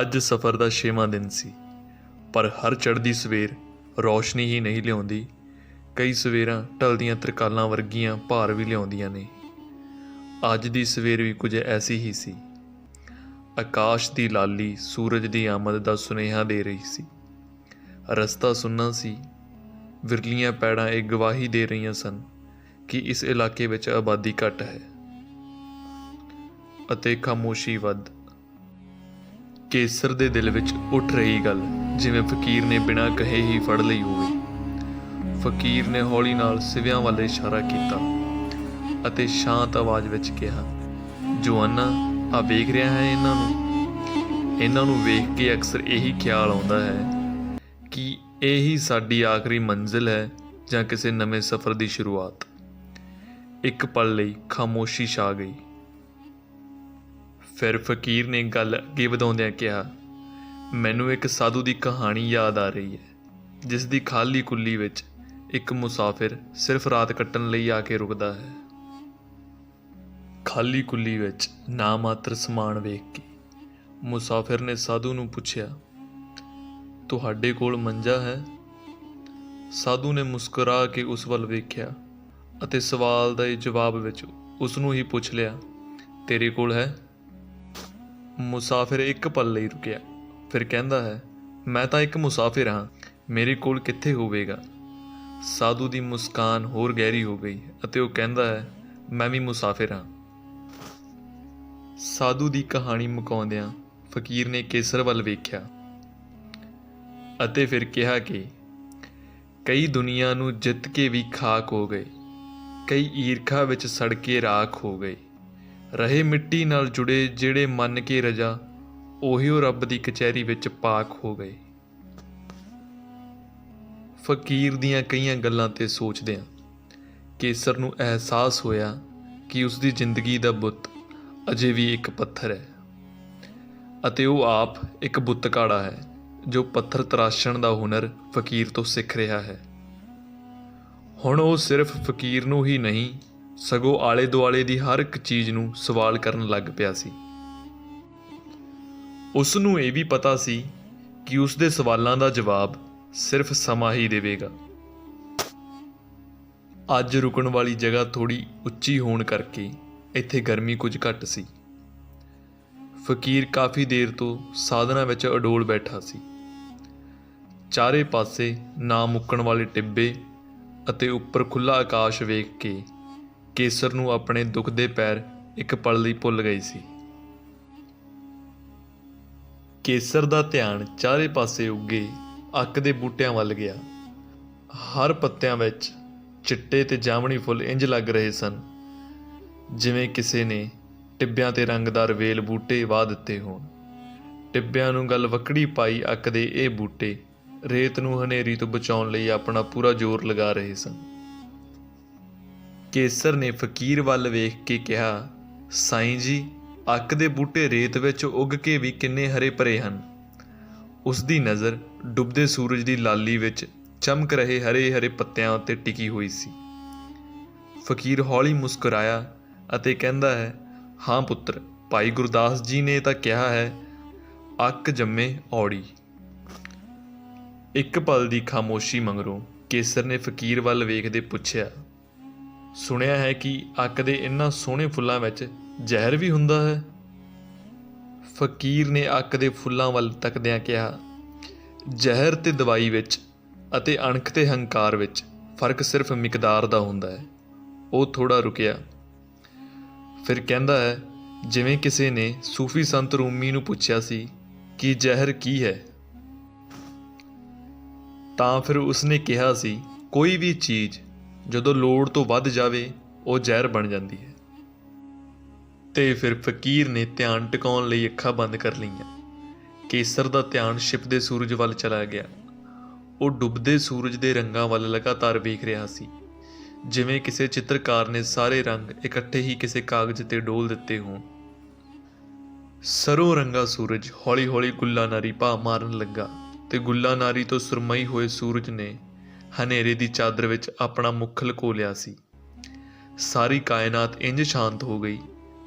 ਅੱਜ ਸਫ਼ਰ ਦਾ ਛੇਵਾਂ ਦਿਨ ਸੀ, ਪਰ ਹਰ ਚੜ੍ਹਦੀ ਸਵੇਰ ਰੌਸ਼ਨੀ ਹੀ ਨਹੀਂ ਲਿਆਉਂਦੀ। ਕਈ ਸਵੇਰਾਂ ਢਲਦੀਆਂ ਤਰਕਾਲਾਂ ਵਰਗੀਆਂ ਭਾਰ ਵੀ ਲਿਆਉਂਦੀਆਂ ਨੇ। ਅੱਜ ਦੀ ਸਵੇਰ ਵੀ ਕੁਝ ਐਸੀ ਹੀ ਸੀ। ਆਕਾਸ਼ ਦੀ ਲਾਲੀ ਸੂਰਜ ਦੀ ਆਮਦ ਦਾ ਸੁਨੇਹਾ ਦੇ ਰਹੀ ਸੀ। ਰਸਤਾ ਸੁੰਨਾ ਸੀ। ਵਿਰਲੀਆਂ ਪੈੜਾਂ ਇਹ ਗਵਾਹੀ ਦੇ ਰਹੀਆਂ ਸਨ ਕਿ ਇਸ ਇਲਾਕੇ ਵਿੱਚ ਆਬਾਦੀ ਘੱਟ ਹੈ। ਅਤੇ ਖਾਮੋਸ਼ੀ ਵੱਧ। ਕੇਸਰ ਦੇ ਦਿਲ ਵਿੱਚ ਉੱਠ ਰਹੀ ਗੱਲ, ਜਿਵੇਂ ਫਕੀਰ ਨੇ ਬਿਨਾਂ ਕਹੇ ਹੀ ਫੜ ਲਈ ਹੋਵੇ। ਫਕੀਰ ਨੇ ਹੌਲੀ ਨਾਲ ਸਿਵਿਆਂ ਵੱਲ ਇਸ਼ਾਰਾ ਕੀਤਾ ਅਤੇ ਸ਼ਾਂਤ ਆਵਾਜ਼ ਵਿੱਚ ਕਿਹਾ ਜਵਾਨਾ ਆ ਵੇਖ ਰਿਹਾ ਹੈ ਇਹਨਾਂ ਨੂੰ? ਇਹਨਾਂ ਨੂੰ ਵੇਖ ਕੇ ਅਕਸਰ ਇਹੀ ਖਿਆਲ ਆਉਂਦਾ ਹੈ ਕਿ ਇਹ ਹੀ ਸਾਡੀ ਆਖਰੀ ਮੰਜ਼ਿਲ ਹੈ ਜਾਂ ਕਿਸੇ ਨਵੇਂ ਸਫ਼ਰ ਦੀ ਸ਼ੁਰੂਆਤ। ਇੱਕ ਪਲ ਲਈ ਖਾਮੋਸ਼ੀ ਛਾ ਗਈ। ਫਿਰ ਫਕੀਰ ਨੇ ਗੱਲ ਅੱਗੇ ਵਧਾਉਂਦਿਆਂ ਕਿਹਾ, ਮੈਨੂੰ ਇੱਕ ਸਾਧੂ ਦੀ ਕਹਾਣੀ ਯਾਦ ਆ ਰਹੀ ਹੈ, ਜਿਸ ਦੀ ਖਾਲੀ ਕੁੱਲੀ ਵਿੱਚ ਇੱਕ ਮੁਸਾਫਿਰ ਸਿਰਫ ਰਾਤ ਕੱਟਣ ਲਈ ਆ ਕੇ ਰੁਕਦਾ ਹੈ। ਖਾਲੀ ਕੁੱਲੀ ਵਿੱਚ ਨਾ ਮਾਤਰ ਸਮਾਨ ਵੇਖ ਕੇ ਮੁਸਾਫਿਰ ਨੇ ਸਾਧੂ ਨੂੰ ਪੁੱਛਿਆ, ਤੁਹਾਡੇ ਕੋਲ ਮੰਜਾ ਹੈ? ਸਾਧੂ ਨੇ ਮੁਸਕਰਾ ਕੇ ਉਸ ਵੱਲ ਵੇਖਿਆ ਅਤੇ ਸਵਾਲ ਦੇ ਜਵਾਬ ਵਿੱਚ ਉਸ ਨੂੰ ਹੀ ਪੁੱਛ ਲਿਆ, ਤੇਰੇ ਕੋਲ ਹੈ? ਮੁਸਾਫਿਰ ਇੱਕ ਪਲ ਲਈ ਰੁਕਿਆ। ਫਿਰ ਕਹਿੰਦਾ ਹੈ, ਮੈਂ ਤਾਂ ਇੱਕ ਮੁਸਾਫਿਰ ਹਾਂ, ਮੇਰੇ ਕੋਲ ਕਿੱਥੇ ਹੋਵੇਗਾ? ਸਾਧੂ ਦੀ ਮੁਸਕਾਨ ਹੋਰ ਗਹਿਰੀ ਹੋ ਗਈ ਅਤੇ ਉਹ ਕਹਿੰਦਾ ਹੈ, ਮੈਂ ਵੀ ਮੁਸਾਫਿਰ ਹਾਂ। ਸਾਧੂ ਦੀ ਕਹਾਣੀ ਮੁਕਾਉਂਦਿਆਂ ਫਕੀਰ ਨੇ ਕੇਸਰ ਵੱਲ ਵੇਖਿਆ ਅਤੇ ਫਿਰ ਕਿਹਾ ਕਿ ਕਈ ਦੁਨੀਆ ਨੂੰ ਜਿੱਤ ਕੇ ਵੀ ਖਾਕ ਹੋ ਗਏ, ਕਈ ਈਰਖਾ ਵਿੱਚ ਸੜ ਕੇ ਰਾਖ ਹੋ ਗਏ। ਰਹੇ ਮਿੱਟੀ ਨਾਲ ਜੁੜੇ ਜਿਹੜੇ ਮੰਨ ਕੇ ਰਜਾ, ਉਹੀ ਉਹ ਰੱਬ ਦੀ ਕਚਹਿਰੀ ਵਿੱਚ ਪਾਕ ਹੋ ਗਏ। ਫਕੀਰ ਦੀਆਂ ਕਈਆਂ ਗੱਲਾਂ ਤੇ ਸੋਚਦਿਆਂ ਕੇਸਰ ਨੂੰ ਅਹਿਸਾਸ ਹੋਇਆ ਕਿ ਉਸ ਦੀ ਜ਼ਿੰਦਗੀ ਦਾ ਬੁੱਤ ਅਜੇ ਵੀ ਇੱਕ ਪੱਥਰ ਹੈ ਅਤੇ ਉਹ ਆਪ ਇੱਕ ਬੁੱਤਕਾੜਾ ਹੈ, ਜੋ ਪੱਥਰ ਤਰਾਸ਼ਣ ਦਾ ਹੁਨਰ ਫਕੀਰ ਤੋਂ ਸਿੱਖ ਰਿਹਾ ਹੈ। ਹੁਣ ਉਹ ਸਿਰਫ ਫਕੀਰ ਨੂੰ ਹੀ ਨਹੀਂ ਸਗੋਂ ਆਲੇ ਦੁਆਲੇ ਦੀ ਹਰ ਇੱਕ ਚੀਜ਼ ਨੂੰ ਸਵਾਲ ਕਰਨ ਲੱਗ ਪਿਆ ਸੀ। ਉਸ ਨੂੰ ਇਹ ਵੀ ਪਤਾ ਸੀ ਕਿ ਉਸ ਦੇ ਸਵਾਲਾਂ ਦਾ ਜਵਾਬ ਸਿਰਫ ਸਮਾਂ ਹੀ ਦੇਵੇਗਾ। ਅੱਜ ਰੁਕਣ ਵਾਲੀ ਜਗ੍ਹਾ ਥੋੜੀ ਉੱਚੀ ਹੋਣ ਕਰਕੇ ਇੱਥੇ ਗਰਮੀ ਕੁਝ ਘੱਟ ਸੀ। ਫਕੀਰ ਕਾਫੀ ਦੇਰ ਤੋਂ ਸਾਧਨਾ ਵਿੱਚ ਅਡੋਲ ਬੈਠਾ ਸੀ। ਚਾਰੇ ਪਾਸੇ ਨਾ ਮੁੱਕਣ ਵਾਲੇ ਟਿੱਬੇ ਅਤੇ ਉੱਪਰ ਖੁੱਲਾ ਆਕਾਸ਼ ਵੇਖ ਕੇ ਕੇਸਰ ਨੂੰ ਆਪਣੇ ਦੁੱਖ ਦੇ ਪੈਰ ਇੱਕ ਪਲ ਲਈ ਭੁੱਲ ਗਈ ਸੀ। ਕੇਸਰ ਦਾ ਧਿਆਨ ਚਾਰੇ ਪਾਸੇ ਉੱਗੇ ਅੱਕ ਦੇ ਬੂਟਿਆਂ ਵੱਲ ਗਿਆ। ਹਰ ਪੱਤਿਆਂ ਵਿੱਚ ਚਿੱਟੇ ਤੇ ਜਾਮਣੀ ਫੁੱਲ ਇੰਜ ਲੱਗ ਰਹੇ ਸਨ, ਜਿਵੇਂ ਕਿਸੇ ਨੇ ਟਿੱਬਿਆਂ ਤੇ ਰੰਗਦਾਰ ਵੇਲ ਬੂਟੇ ਵਾਹ ਦਿੱਤੇ ਹੋਣ। ਟਿੱਬਿਆਂ ਨੂੰ ਗੱਲ ਵਕੜੀ ਪਾਈ ਅੱਕ ਦੇ ਇਹ ਬੂਟੇ ਰੇਤ ਨੂੰ ਹਨੇਰੀ ਤੋਂ ਬਚਾਉਣ ਲਈ ਆਪਣਾ ਪੂਰਾ ਜ਼ੋਰ ਲਗਾ ਰਹੇ ਸਨ। ਕੇਸਰ ਨੇ ਫਕੀਰ ਵੱਲ ਵੇਖ ਕੇ ਕਿਹਾ, ਸਾਈਂ ਜੀ, ਅੱਕ ਦੇ ਬੂਟੇ ਰੇਤ ਵਿੱਚ ਉੱਗ ਕੇ ਵੀ ਕਿੰਨੇ ਹਰੇ ਭਰੇ ਹਨ। ਉਸ ਦੀ ਨਜ਼ਰ ਡੁੱਬਦੇ ਸੂਰਜ ਦੀ ਲਾਲੀ ਵਿੱਚ ਚਮਕ ਰਹੇ ਹਰੇ ਹਰੇ ਪੱਤਿਆਂ ਉੱਤੇ ਟਿਕੀ ਹੋਈ ਸੀ। ਫਕੀਰ ਹੌਲੀ ਮੁਸਕਰਾਇਆ ਅਤੇ ਕਹਿੰਦਾ ਹੈ, ਹਾਂ ਪੁੱਤਰ, ਭਾਈ ਗੁਰਦਾਸ ਜੀ ਨੇ ਤਾਂ ਕਿਹਾ ਹੈ, ਅੱਕ ਜੰਮੇ ਔੜੀ। ਇੱਕ ਪਲ ਦੀ ਖਾਮੋਸ਼ੀ ਮੰਗਰੋਂ ਕੇਸਰ ਨੇ ਫਕੀਰ ਵੱਲ ਵੇਖਦੇ ਪੁੱਛਿਆ ਸੁਣਿਆ ਹੈ ਕਿ ਅੱਕ ਦੇ ਇੰਨਾ ਸੋਹਣੇ ਫੁੱਲਾਂ ਵਿੱਚ ਜ਼ਹਿਰ ਵੀ ਹੁੰਦਾ ਹੈ? ਫਕੀਰ ਨੇ ਅੱਕ ਦੇ ਫੁੱਲਾਂ ਵੱਲ ਤੱਕਦਿਆਂ ਕਿਹਾ, ਜ਼ਹਿਰ ਤੇ ਦਵਾਈ ਵਿੱਚ ਅਤੇ ਅਣਖ ਤੇ ਹੰਕਾਰ ਵਿੱਚ ਫ਼ਰਕ ਸਿਰਫ ਮਿਕਦਾਰ ਦਾ ਹੁੰਦਾ ਹੈ। ਉਹ ਥੋੜਾ ਰੁਕਿਆ। ਫਿਰ ਕਹਿੰਦਾ ਹੈ, ਜਿਵੇਂ ਕਿਸੇ ਨੇ ਸੂਫੀ ਸੰਤ ਰੂਮੀ ਨੂੰ ਪੁੱਛਿਆ ਸੀ ਕਿ ਜ਼ਹਿਰ ਕੀ ਹੈ? ਤਾਂ ਫਿਰ ਉਸਨੇ ਕਿਹਾ ਸੀ, ਕੋਈ ਵੀ ਚੀਜ਼ ਜਦੋਂ ਲੋੜ ਤੋਂ ਵੱਧ ਜਾਵੇ, ਉਹ ਜ਼ਹਿਰ ਬਣ ਜਾਂਦੀ ਹੈ। ਤੇ ਫਿਰ ਫਕੀਰ ਨੇ ਧਿਆਨ ਟਿਕਾਉਣ ਲਈ ਅੱਖਾਂ ਬੰਦ ਕਰ ਲਈਆਂ। ਕੇਸਰ ਦਾ ਧਿਆਨ ਛਿਪਦੇ ਸੂਰਜ ਵੱਲ ਚਲਾ ਗਿਆ। ਉਹ ਡੁੱਬਦੇ ਸੂਰਜ ਦੇ ਰੰਗਾਂ ਵੱਲ ਲਗਾਤਾਰ ਵੇਖ ਰਿਹਾ ਸੀ। ਜਿਵੇਂ ਕਿਸੇ ਚਿੱਤਰਕਾਰ ਨੇ ਸਾਰੇ ਰੰਗ ਇਕੱਠੇ ਹੀ ਕਿਸੇ ਕਾਗਜ਼ ਤੇ ਡੋਲ ਦਿੱਤੇ ਹੋਣ। ਸਰੋਂ ਰੰਗਾ ਸੂਰਜ ਹੌਲੀ-ਹੌਲੀ ਗੁੱਲਾ ਨਾਰੀ ਭਾ ਮਾਰਨ ਲੱਗਾ ਤੇ ਗੁੱਲਾ ਨਾਰੀ ਤੋਂ ਸੁਰਮਈ ਹੋਏ ਸੂਰਜ ਨੇ ਹਨੇਰੇ ਦੀ ਚਾਦਰ ਵਿੱਚ ਆਪਣਾ ਮੁੱਖ ਲਕੋ ਲਿਆ ਸੀ। ਸਾਰੀ ਕਾਇਨਾਤ ਇੰਜ ਸ਼ਾਂਤ ਹੋ ਗਈ,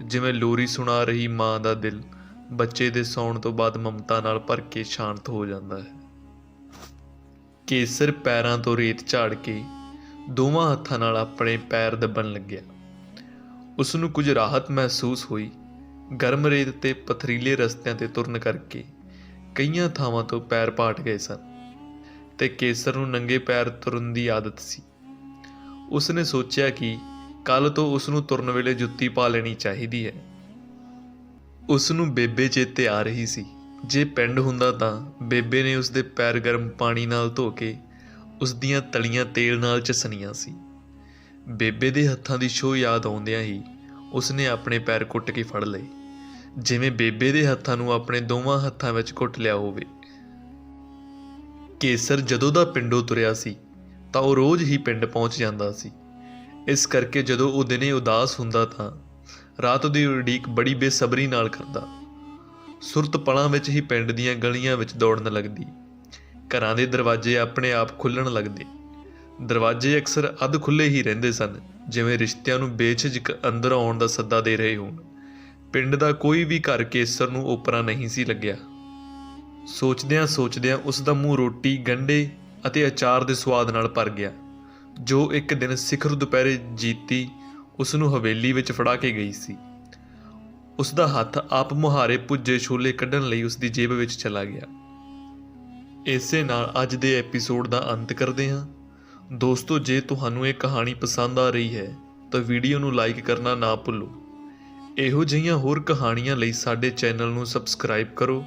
ਜਿਵੇਂ ਲੋਰੀ ਸੁਣਾ ਰਹੀ ਮਾਂ ਦਾ ਦਿਲ ਬੱਚੇ ਦੇ ਸੌਣ ਤੋਂ ਬਾਅਦ ਮਮਤਾ ਨਾਲ ਭਰ ਕੇ ਸ਼ਾਂਤ ਹੋ ਜਾਂਦਾ ਹੈ। ਕੇਸਰ ਪੈਰਾਂ ਤੋਂ ਰੇਤ ਝਾੜ ਕੇ ਦੋਵਾਂ ਹੱਥਾਂ ਨਾਲ ਆਪਣੇ ਪੈਰ ਦੱਬਣ ਲੱਗਿਆ। ਉਸ ਨੂੰ ਕੁਝ ਰਾਹਤ ਮਹਿਸੂਸ ਹੋਈ, ਗਰਮ ਰੇਤ ਤੇ ਪਥਰੀਲੇ ਰਸਤਿਆਂ ਤੇ ਤੁਰਨ ਕਰਕੇ ਕਈਆਂ ਥਾਵਾਂ ਤੋਂ ਪੈਰ ਪਾਟ ਗਏ ਸਨ। ਤੇ ਕੇਸਰ ਨੂੰ ਨੰਗੇ ਪੈਰ ਤੁਰਨ ਦੀ ਆਦਤ ਸੀ। ਉਸ ਨੇ ਸੋਚਿਆ ਕਿ ਕੱਲ ਤੋਂ ਉਸ ਨੂੰ ਤੁਰਨ ਵੇਲੇ ਜੁੱਤੀ ਪਾ ਲੈਣੀ ਚਾਹੀਦੀ ਹੈ। ਉਸ ਨੂੰ ਬੇਬੇ ਚੇਤੇ ਆ ਰਹੀ ਸੀ। ਜੇ ਪਿੰਡ ਹੁੰਦਾ ਤਾਂ ਬੇਬੇ ਨੇ ਉਸ ਦੇ ਪੈਰ ਗਰਮ ਪਾਣੀ ਨਾਲ ਧੋ ਕੇ ਉਸ ਦੀਆਂ ਤਲੀਆਂ ਤੇਲ ਨਾਲ ਚਸਣੀਆਂ ਸੀ। ਬੇਬੇ ਦੇ ਹੱਥਾਂ ਦੀ ਛੋਹ ਯਾਦ ਆਉਂਦਿਆਂ ਹੀ ਉਸ ਨੇ ਆਪਣੇ ਪੈਰ ਕੁੱਟ ਕੇ ਫੜ ਲਏ। ਜਿਵੇਂ ਬੇਬੇ ਦੇ ਹੱਥਾਂ ਨੂੰ ਆਪਣੇ ਦੋਵਾਂ ਹੱਥਾਂ ਵਿੱਚ ਕੁੱਟ ਲਿਆ ਹੋਵੇ। ਕੇਸਰ ਜਦੋਂ ਦਾ ਪਿੰਡੋਂ ਤੁਰਿਆ ਸੀ, ਤਾਂ ਉਹ ਰੋਜ਼ ਹੀ ਪਿੰਡ ਪਹੁੰਚ ਜਾਂਦਾ ਸੀ। ਇਸ ਕਰਕੇ ਜਦੋਂ ਉਹ ਦਿਨੇ ਉਦਾਸ ਹੁੰਦਾ ਤਾਂ ਰਾਤ ਦੀ ਉਡੀਕ ਬੜੀ ਬੇਸਬਰੀ ਨਾਲ ਕਰਦਾ। ਸੁਰਤ ਪਲਾਂ ਵਿੱਚ ਹੀ ਪਿੰਡ ਦੀਆਂ ਗਲੀਆਂ ਵਿੱਚ ਦੌੜਨ ਲੱਗਦੀ। ਘਰਾਂ ਦੇ ਦਰਵਾਜ਼ੇ ਆਪਣੇ ਆਪ ਖੁੱਲਣ ਲੱਗਦੇ। ਦਰਵਾਜ਼ੇ ਅਕਸਰ ਅੱਧ ਖੁੱਲੇ ਹੀ ਰਹਿੰਦੇ ਸਨ, ਜਿਵੇਂ ਰਿਸ਼ਤਿਆਂ ਨੂੰ ਬੇਝਿਜਕ ਅੰਦਰ ਆਉਣ ਦਾ ਸੱਦਾ ਦੇ ਰਹੇ ਹੋਣ। ਪਿੰਡ ਦਾ ਕੋਈ ਵੀ ਘਰ ਕੇਸਰ ਨੂੰ ਓਪਰਾ ਨਹੀਂ ਸੀ ਲੱਗਿਆ। ਸੋਚਦਿਆਂ ਸੋਚਦਿਆਂ ਉਸ ਦਾ ਮੂੰਹ ਰੋਟੀ, ਗੰਢੇ ਅਤੇ ਅਚਾਰ ਦੇ ਸਵਾਦ ਨਾਲ ਭਰ ਗਿਆ। ਜੋ ਇੱਕ ਦਿਨ ਸਿਖਰ ਦੁਪਹਿਰੇ ਜੀਤੀ ਉਸ ਨੂੰ ਹਵੇਲੀ ਵਿੱਚ ਫੜਾ ਕੇ ਗਈ ਸੀ। ਉਸ ਦਾ ਹੱਥ ਆਪ ਮੁਹਾਰੇ ਪੁੱਜੇ ਛੋਲੇ ਕੱਢਣ ਲਈ ਉਸ ਦੀ ਜੇਬ ਵਿੱਚ ਚਲਾ ਗਿਆ। ਇਸੇ ਨਾਲ ਅੱਜ ਦੇ ਐਪੀਸੋਡ ਦਾ ਅੰਤ ਕਰਦੇ ਹਾਂ। ਦੋਸਤੋ, ਜੇ ਤੁਹਾਨੂੰ ਇਹ ਕਹਾਣੀ ਪਸੰਦ ਆ ਰਹੀ ਹੈ, ਤਾਂ ਵੀਡੀਓ ਨੂੰ ਲਾਈਕ ਕਰਨਾ ਨਾ ਭੁੱਲੋ। ਇਹੋ ਜਿਹੀਆਂ ਹੋਰ ਕਹਾਣੀਆਂ ਲਈ ਸਾਡੇ ਚੈਨਲ ਨੂੰ ਸਬਸਕ੍ਰਾਈਬ ਕਰੋ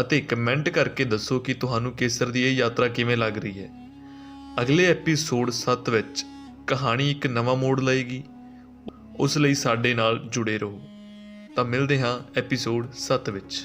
ਅਤੇ ਕਮੈਂਟ ਕਰਕੇ ਦੱਸੋ ਕਿ ਤੁਹਾਨੂੰ ਕੇਸਰ ਦੀ ਇਹ ਯਾਤਰਾ ਕਿਵੇਂ ਲੱਗ ਰਹੀ ਹੈ। ਅਗਲੇ ਐਪੀਸੋਡ 7 ਵਿੱਚ ਕਹਾਣੀ ਇੱਕ ਨਵਾਂ ਮੋੜ ਲਏਗੀ। ਉਸ ਲਈ ਸਾਡੇ ਨਾਲ ਜੁੜੇ ਰਹੋ। ਤਾਂ ਮਿਲਦੇ ਹਾਂ ਐਪੀਸੋਡ 7 ਵਿੱਚ।